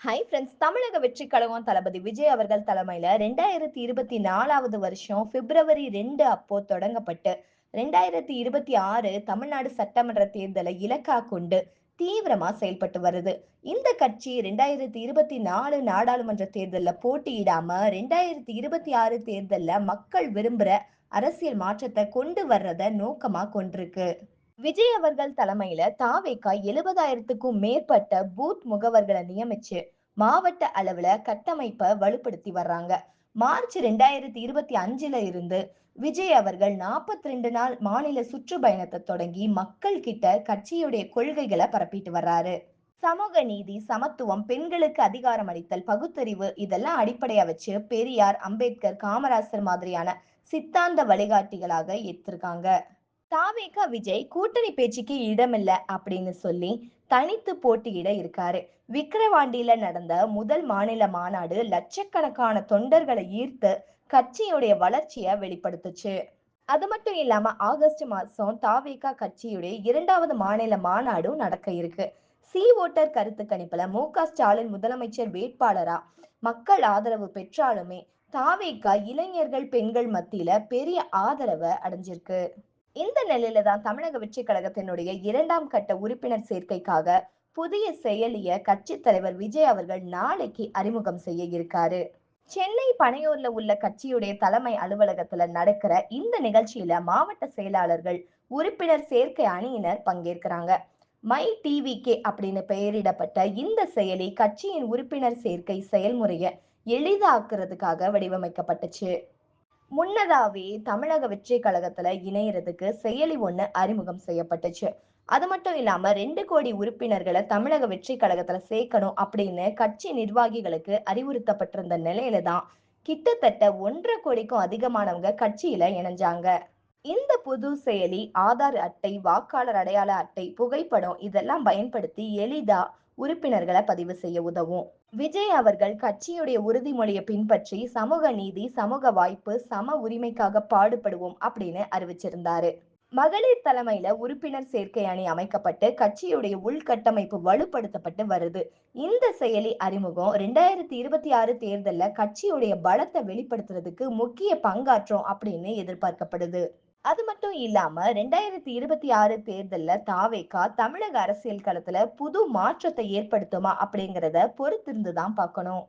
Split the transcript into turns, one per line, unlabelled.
Hi friends தமிழக வெற்றி கழகம் தளபதி விஜய் அவர்கள் தலைமையில ரெண்டாயிரத்தி இருபத்தி நாலாவது வருஷம் பிப்ரவரி ரெண்டு அப்போ தொடங்கப்பட்டு ரெண்டாயிரத்தி இருபத்தி ஆறு தமிழ்நாடு சட்டமன்ற தேர்தலை இலக்கா கொண்டு தீவிரமா செயல்பட்டு வருது. இந்த கட்சி ரெண்டாயிரத்தி இருபத்தி நாலு நாடாளுமன்ற தேர்தலில் போட்டியிடாம ரெண்டாயிரத்தி இருபத்தி ஆறு தேர்தலில் மக்கள் விரும்புற அரசியல் மாற்றத்தை கொண்டு வர்றத நோக்கமா கொண்டிருக்கு. விஜய் அவர்கள் தலைமையில தாவேக்கா எழுபதாயிரத்துக்கும் மேற்பட்ட பூத் முகவர்களை நியமிச்சு மாவட்ட அளவுல கட்டமைப்பை வலுப்படுத்தி வர்றாங்க. மார்ச் ரெண்டாயிரத்தி இருபத்தி அஞ்சுல இருந்து விஜய் அவர்கள் நாற்பத்தி ரெண்டு நாள் மாநில சுற்றுப்பயணத்தை தொடங்கி மக்கள் கிட்ட கட்சியுடைய கொள்கைகளை பரப்பிட்டு வர்றாரு. சமூக நீதி சமத்துவம் பெண்களுக்கு அதிகாரம் அளித்தல் பகுத்தறிவு இதெல்லாம் அடிப்படையா வச்சு பெரியார் அம்பேத்கர் காமராசர் மாதிரியான சித்தாந்த வழிகாட்டிகளாக எடுத்திருக்காங்க தாவேகா விஜய் கூட்டணி பேச்சுக்கு இடமில்ல அப்படின்னு சொல்லி தனித்து போட்டியிட இருக்காரு. விக்கிரவாண்டியில நடந்த முதல் மாநில மாநாடு லட்சக்கணக்கான தொண்டர்களை ஈர்த்து கட்சியுடைய வளர்ச்சியை வெளிப்படுத்துச்சு. அது மட்டும் இல்லாம ஆகஸ்ட் மாசம் தாவேகா கட்சியுடைய இரண்டாவது மாநில மாநாடும் நடக்க இருக்கு. சி ஓட்டர் கருத்து கணிப்புல மு க ஸ்டாலின் முதலமைச்சர் வேட்பாளரா மக்கள் ஆதரவு பெற்றாலுமே தாவேகா இளைஞர்கள் பெண்கள் மத்தியில பெரிய ஆதரவை அடைஞ்சிருக்கு. இந்த நிலையில தான் தமிழக வெற்றி கழகத்தினுடைய இரண்டாம் கட்ட உறுப்பினர் சேர்க்கைக்காக புதிய செயலிய கட்சி தலைவர் விஜய் அவர்கள் நாளைக்கு அறிமுகம் செய்ய இருக்காரு. சென்னை பனையூர்ல உள்ள கட்சியுடைய தலைமை அலுவலகத்துல நடக்கிற இந்த நிகழ்ச்சியில மாவட்ட செயலாளர்கள் உறுப்பினர் சேர்க்கை அணியினர் பங்கேற்கிறாங்க. மை டிவி கே அப்படின்னு பெயரிடப்பட்ட இந்த செயலி கட்சியின் உறுப்பினர் சேர்க்கை செயல்முறையை எளிதாக்குறதுக்காக வடிவமைக்கப்பட்டுச்சு. முன்னதாவே தமிழக வெற்றி கழகத்துல இணையறதுக்கு செயலி ஒண்ணு அறிமுகம் செய்யப்பட்டுச்சு. அது மட்டும் இல்லாம ரெண்டு கோடி உறுப்பினர்களை தமிழக வெற்றி கழகத்துல சேர்க்கணும் அப்படின்னு கட்சி நிர்வாகிகளுக்கு அறிவுறுத்தப்பட்டிருந்த நிலையில தான் கிட்டத்தட்ட ஒன்றரை கோடிக்கும் அதிகமானவங்க கட்சியில இணைஞ்சாங்க. இந்த புது செயலி ஆதார் அட்டை வாக்காளர் அடையாள அட்டை புகைப்படம் இதெல்லாம் பயன்படுத்தி எளிதா உறுப்பினர்களை பதிவு செய்ய உதவும். விஜய் அவர்கள் கட்சியுடைய உறுதிமொழியை பின்பற்றி சமூக நீதி சமூக வாய்ப்பு சம உரிமைக்காக பாடுபடுவோம் அப்படின்னு அறிவிச்சிருந்தாரு. மகளிர் தலைமையில உறுப்பினர் சேர்க்கை அணி அமைக்கப்பட்டு கட்சியுடைய உள்கட்டமைப்பு வலுப்படுத்தப்பட்டு வருது. இந்த செயலி அறிமுகம் ரெண்டாயிரத்தி இருபத்தி ஆறு தேர்தல்ல கட்சியுடைய பலத்தை வெளிப்படுத்துறதுக்கு முக்கிய பங்காற்றும் அப்படின்னு எதிர்பார்க்கப்படுது. அது மட்டும் இல்லாம ரெண்டாயிரத்தி இருபத்தி ஆறு தேர்தல்ல தாவேகா தமிழக அரசியல் களத்துல புது மாற்றத்தை ஏற்படுத்துமா அப்படிங்கறத பொறுத்திருந்து தான் பார்க்கணும்.